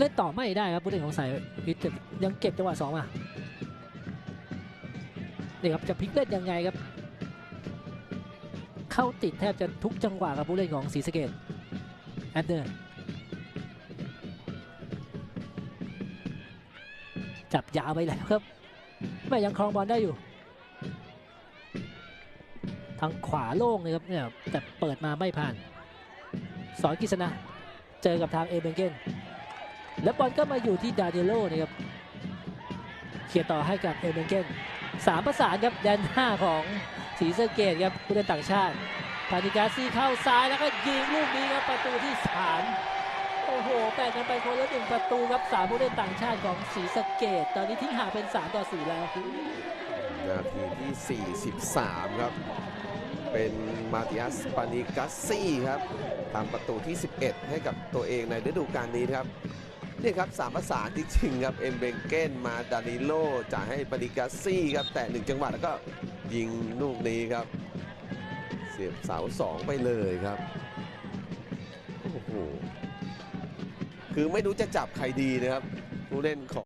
เล่นต่อไม่ได้ครับผู้เล่นของสายพิษแต่ยังเก็บจังหวะสองมานี่ครับจะพลิกเล่นยังไงครับ เข้าติดแทบจะทุกจังหวะกับผู้เล่นของศรีสะเกดแอดเดอร์จับยาวไปแล้วครับไม่ยังครองบอลได้อยู่ ทางขวาโล่งเลยครับเนี่ยแต่เปิดมาไม่ผ่าน สอนกิษณะเจอกับทางเอเบนเกน แล้วบอลก็มาอยู่ที่ดาเดโลนะครับเคลียร์ต่อให้กับเอเบนเกนสามประสานครับแดนหน้าของศรีสะเกดครับผู้เล่นต่างชาติพานิกาซีเข้าซ้ายแล้วก็ยิงลูกนี้ครับประตูที่สามโอ้โหแบ่งกันไปคนละหนึ่งประตูครับสามผู้เล่นต่างชาติของศรีสเกดตอนนี้ทิ้งห่างเป็น 3 ต่อ 4 แล้วนาทีที่ 43 ครับ เป็นมาติอัสปานิกัสซี่ครับทำประตูที่ 11 ให้กับตัวเองในฤดูกาลนี้ครับ นี่ครับสามประสานจริงๆครับเอ็มเบงเกนมาดานิโลจ่ายให้ปานิกาซี่ครับแต่หนึ่งจังหวะแล้วก็ยิงลูกนี้ครับ เสียบเสาสองไปเลยครับโอ้โหคือไม่รู้จะจับใครดีนะครับผู้เล่นของ